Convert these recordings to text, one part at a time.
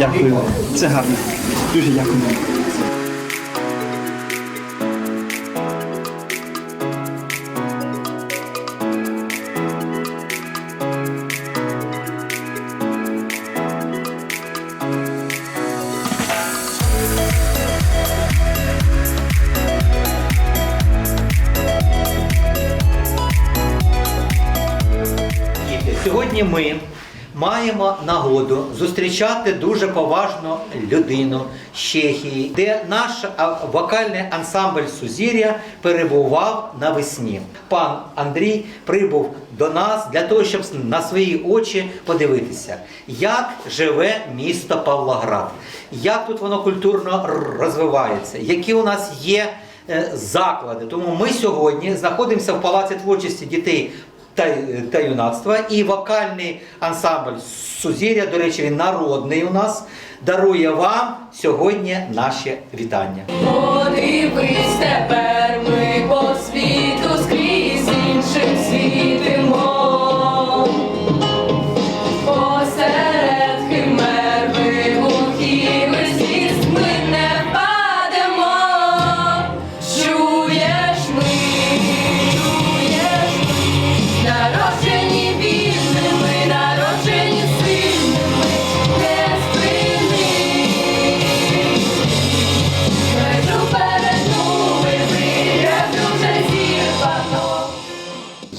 Дякую. Це гарно. Дуже дякую. Сьогодні ми маємо нагоду зустрічати дуже поважну людину з Чехії, де наш вокальний ансамбль Сузір'я перебував навесні. Пан Андрій прибув до нас для того, щоб на свої очі подивитися, як живе місто Павлоград, як тут воно культурно розвивається, які у нас є е, заклади. Тому ми сьогодні знаходимося в Палаці творчості дітей та, юнацтва і вокальний ансамбль Сузір'я, до речі, він народний у нас, дарує вам сьогодні наше вітання. Подивись тепер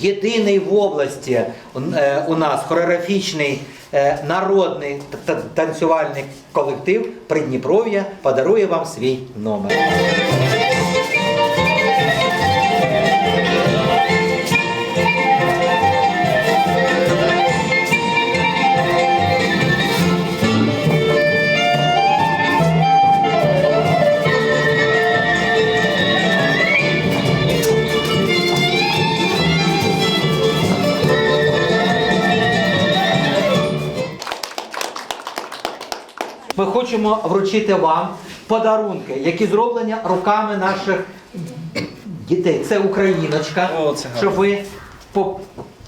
Єдиний в області е, у нас хореографічний е, народний та- та- танцювальний колектив Придніпров'я подарує вам свій номер. Ми хочемо вручити вам подарунки, які зроблені руками наших дітей. Це україночка, О, це щоб ви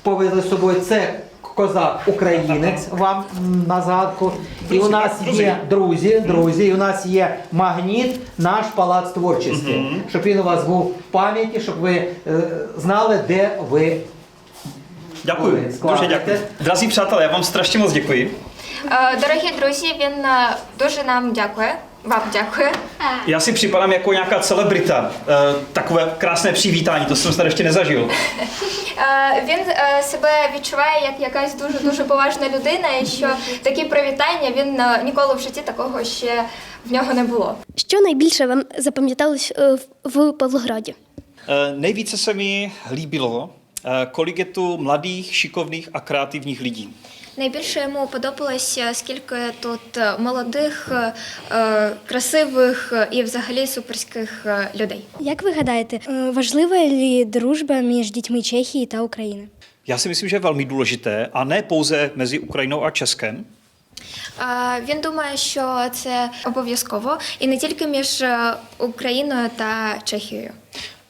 повезли з собою. Це козак українець вам на згадку. І у нас є друзі, друзі, і у нас є магніт, наш палац творчості, щоб він у вас був в пам'яті, щоб ви е, знали, де ви Дякую. Дуже дякую. Дразі přátelé, я вам děkuji. Е, Дорогі друзі, він е, дуже нам дякує. Вам дякує. Já si připadám jako nějaká celebrita. Eh, Takové krásné přivítání, to jsem snad ještě nezažil. Е, Він е, себе відчуває як якась дуже дуже поважна людина, і що такі привітання він е, ніколи в житті такого ще в нього не було. Що найбільше вам запам'яталось е, в- в Павлограді? Nejvíce se mi líbilo, kolik je tu mladých, šikovných a kreativních lidí. Найбільше йому подобалося, скільки тут е, молодих, е, е, красивих е, і взагалі суперських е, людей. Як ви гадаєте, е, важлива ли дружба між дітьми Чехії та України? Já si myslím, že je velmi důležité a ne pouze mezi Ukrajinou a Českem, Е, Він думає, що це обов'язково і не тільки між е, Україною та Чехією.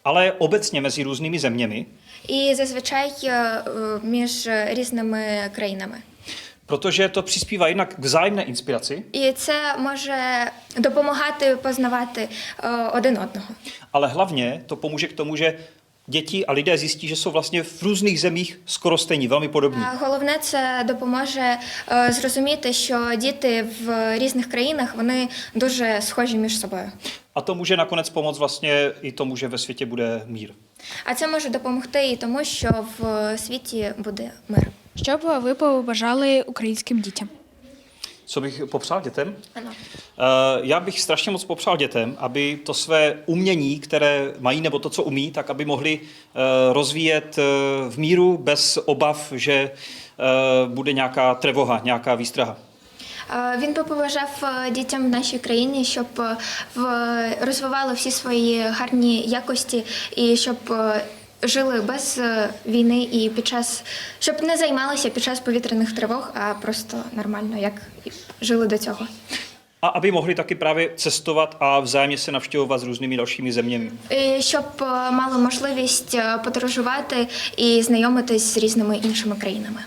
ale obecně mezi různými zeměmi, І зазвичай е, е, між різними країнами. protože to přispívá jednak k vzájemné inspiraci, І це може допомагати познавати е, один одного. ale hlavně to pomůže k tomu, že děti a lidé zjistí, že jsou vlastně v různých zemích skoro stejní, velmi podobní. А Головне, це допоможе е, зрозуміти, що діти в різних країнах вони дуже схожі між собою. A to může nakonec pomoct vlastně i tomu, že ve světě bude mír. А це може допомогти і тому, що в світі буде мир. Що б ви побажали українським дітям? Co bych popřál dětem? Ano. Eh, Já bych strašně moc popřál dětem, aby to své umění, které mají, nebo to, co umí, tak aby mohli eh, rozvíjet eh, v míru bez obav, že eh, bude nějaká trevoha, nějaká výstraha. Е, Він би побажав е, дітям в нашій країні, щоб е, в- розвивали всі свої гарні якості і щоб е, жили без е, війни і під час, щоб не займалися під час повітряних тривог, а просто нормально, як і жили до цього. A aby mohli taky právě cestovat a vzájemně se navštěvovat s různými dalšími zeměmi. І щоб е, мали можливість е, подорожувати і знайомитись з різними іншими країнами.